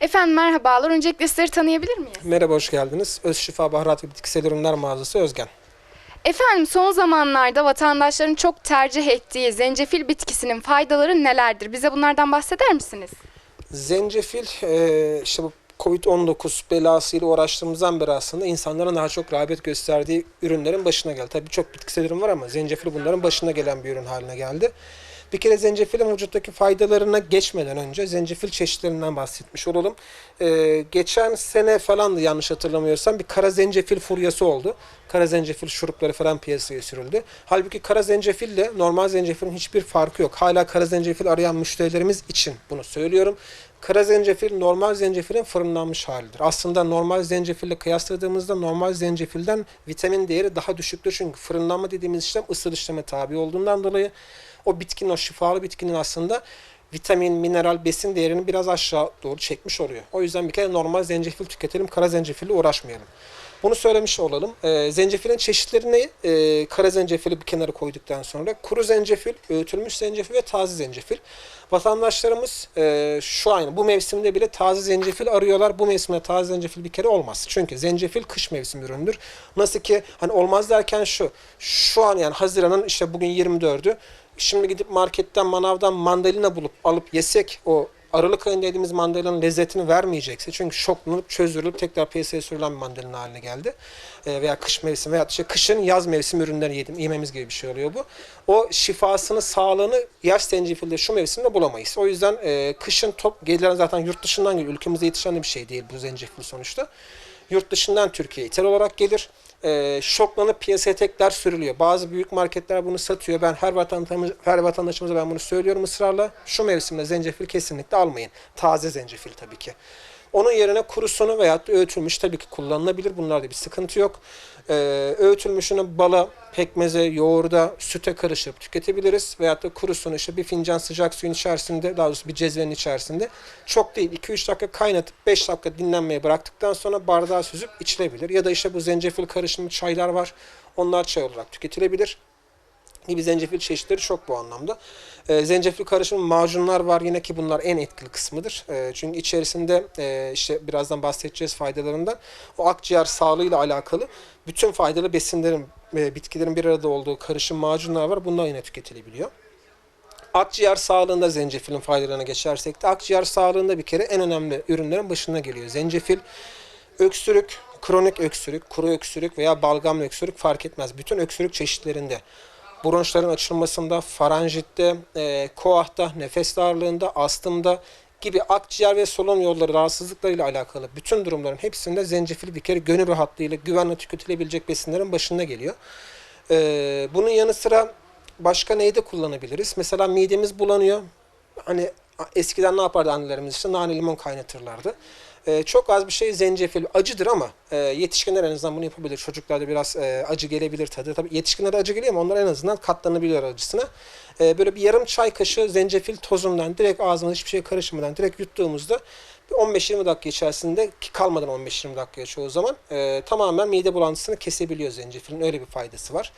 Efendim merhabalar. Öncelikle sizleri tanıyabilir miyiz? Merhaba, hoş geldiniz. Öz Şifa Baharat ve Bitkisel Ürünler Mağazası Özgen. Efendim son zamanlarda vatandaşların çok tercih ettiği zencefil bitkisinin faydaları nelerdir? Bize bunlardan bahseder misiniz? Zencefil, e, işte bu Covid-19 belasıyla uğraştığımızdan beri aslında insanların daha çok rağbet gösterdiği ürünlerin başına geldi. Tabii birçok bitkisel ürün var ama zencefil bunların başına gelen bir ürün haline geldi. Bir kere zencefilin vücuttaki faydalarına geçmeden önce zencefil çeşitlerinden bahsetmiş olalım. Ee, geçen sene falandı yanlış hatırlamıyorsam bir kara zencefil furyası oldu. Kara zencefil şurupları falan piyasaya sürüldü. Halbuki kara zencefille normal zencefilin hiçbir farkı yok. Hala kara zencefil arayan müşterilerimiz için bunu söylüyorum. Kara zencefil normal zencefilin fırınlanmış halidir. Aslında normal zencefille kıyasladığımızda normal zencefilden vitamin değeri daha düşüktür. Çünkü fırınlanma dediğimiz işlem ısıl işleme tabi olduğundan dolayı o bitkinin, o şifalı bitkinin aslında vitamin, mineral, besin değerini biraz aşağı doğru çekmiş oluyor. O yüzden bir kere normal zencefil tüketelim, kara zencefille uğraşmayalım. Bunu söylemiş olalım. Ee, zencefilin çeşitlerini e, kara zencefili bir kenara koyduktan sonra kuru zencefil, öğütülmüş zencefil ve taze zencefil. Vatandaşlarımız e, şu an bu mevsimde bile taze zencefil arıyorlar. Bu mevsimde taze zencefil bir kere olmaz. Çünkü zencefil kış mevsim üründür. Nasıl ki hani olmaz derken şu. Şu an yani Haziran'ın işte bugün 24'ü. Şimdi gidip marketten, manavdan mandalina bulup alıp yesek o Aralık ayında yediğimiz mandalinanın lezzetini vermeyecekse çünkü şoklanıp çözülüp tekrar piyasaya sürülen bir mandalina haline geldi. Ee, veya kış mevsim veya işte kışın yaz mevsim ürünleri yedim, yememiz gibi bir şey oluyor bu. O şifasını, sağlığını yaş zencefilde şu mevsimde bulamayız. O yüzden e, kışın top gelen zaten yurt dışından geliyor. Ülkemize yetişen de bir şey değil bu zencefil sonuçta. Yurt dışından Türkiye'ye ithal olarak gelir e, şoklanıp piyasaya tekrar sürülüyor. Bazı büyük marketler bunu satıyor. Ben her vatandaşımız, her vatandaşımıza ben bunu söylüyorum ısrarla. Şu mevsimde zencefil kesinlikle almayın. Taze zencefil tabii ki. Onun yerine kurusunu veya öğütülmüş tabii ki kullanılabilir. Bunlarda bir sıkıntı yok. Ee, öğütülmüşünü bala, pekmeze, yoğurda, süte karıştırıp tüketebiliriz. Veyahut da kurusunu işte bir fincan sıcak suyun içerisinde, daha doğrusu bir cezvenin içerisinde çok değil 2-3 dakika kaynatıp 5 dakika dinlenmeye bıraktıktan sonra bardağa süzüp içilebilir. Ya da işte bu zencefil karışımı çaylar var. Onlar çay olarak tüketilebilir gibi zencefil çeşitleri çok bu anlamda. E, zencefil karışımı macunlar var yine ki bunlar en etkili kısmıdır. E, çünkü içerisinde e, işte birazdan bahsedeceğiz faydalarından. O akciğer sağlığıyla alakalı bütün faydalı besinlerin, e, bitkilerin bir arada olduğu karışım macunlar var. Bunlar yine tüketilebiliyor. Akciğer sağlığında zencefilin faydalarına geçersek de akciğer sağlığında bir kere en önemli ürünlerin başına geliyor. Zencefil, öksürük, kronik öksürük, kuru öksürük veya balgam öksürük fark etmez. Bütün öksürük çeşitlerinde bronşların açılmasında, faranjitte, e, koahta, nefes darlığında, astımda gibi akciğer ve solunum yolları rahatsızlıklarıyla alakalı bütün durumların hepsinde zencefil bir kere gönül rahatlığıyla güvenle tüketilebilecek besinlerin başında geliyor. E, bunun yanı sıra başka neyde kullanabiliriz? Mesela midemiz bulanıyor. Hani eskiden ne yapardı annelerimiz işte nane limon kaynatırlardı. Ee, çok az bir şey zencefil acıdır ama e, yetişkinler en azından bunu yapabilir. Çocuklarda biraz e, acı gelebilir tadı. Tabii yetişkinlere acı geliyor ama onlar en azından katlanabiliyor acısına. E, böyle bir yarım çay kaşığı zencefil tozundan direkt ağzımıza hiçbir şey karışmadan direkt yuttuğumuzda bir 15-20 dakika içerisinde ki kalmadan 15-20 dakika çoğu zaman e, tamamen mide bulantısını kesebiliyor zencefilin. Öyle bir faydası var.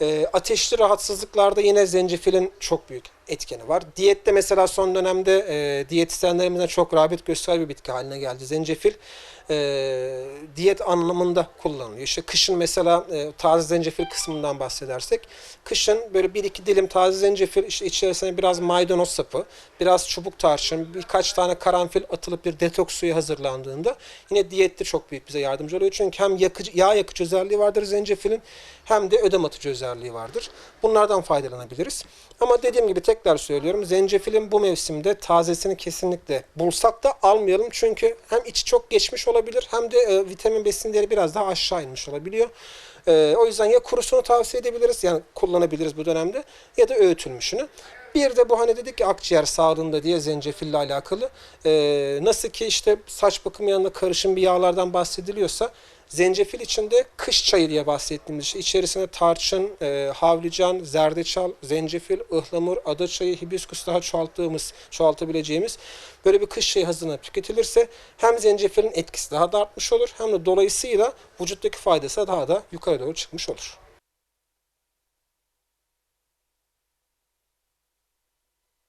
E, ateşli rahatsızlıklarda yine zencefilin çok büyük etkeni var. Diyette mesela son dönemde e, diyetisyenlerimizden çok rağbet gösteren bir bitki haline geldi. Zencefil e, diyet anlamında kullanılıyor. İşte kışın mesela e, taze zencefil kısmından bahsedersek kışın böyle bir iki dilim taze zencefil işte içerisine biraz maydanoz sapı, biraz çubuk tarçın, birkaç tane karanfil atılıp bir detoks suyu hazırlandığında yine diyette çok büyük bize yardımcı oluyor. Çünkü hem yakıcı, yağ yakıcı özelliği vardır zencefilin hem de ödem atıcı özelliği vardır. Bunlardan faydalanabiliriz. Ama dediğim gibi tekrar söylüyorum. Zencefilin bu mevsimde tazesini kesinlikle bulsak da almayalım. Çünkü hem içi çok geçmiş olabilir hem de e, vitamin besin değeri biraz daha aşağı inmiş olabiliyor. E, o yüzden ya kurusunu tavsiye edebiliriz yani kullanabiliriz bu dönemde ya da öğütülmüşünü. Bir de bu hani dedik ki akciğer sağlığında diye zencefille alakalı. E, nasıl ki işte saç bakımı yanında karışım bir yağlardan bahsediliyorsa Zencefil içinde kış çayı diye bahsettiğimiz şey. İçerisine tarçın, e, havlican, zerdeçal, zencefil, ıhlamur, ada çayı, hibiskus daha çoğalttığımız, çoğaltabileceğimiz böyle bir kış çayı hazırlanıp tüketilirse hem zencefilin etkisi daha da artmış olur hem de dolayısıyla vücuttaki faydası daha da yukarı doğru çıkmış olur.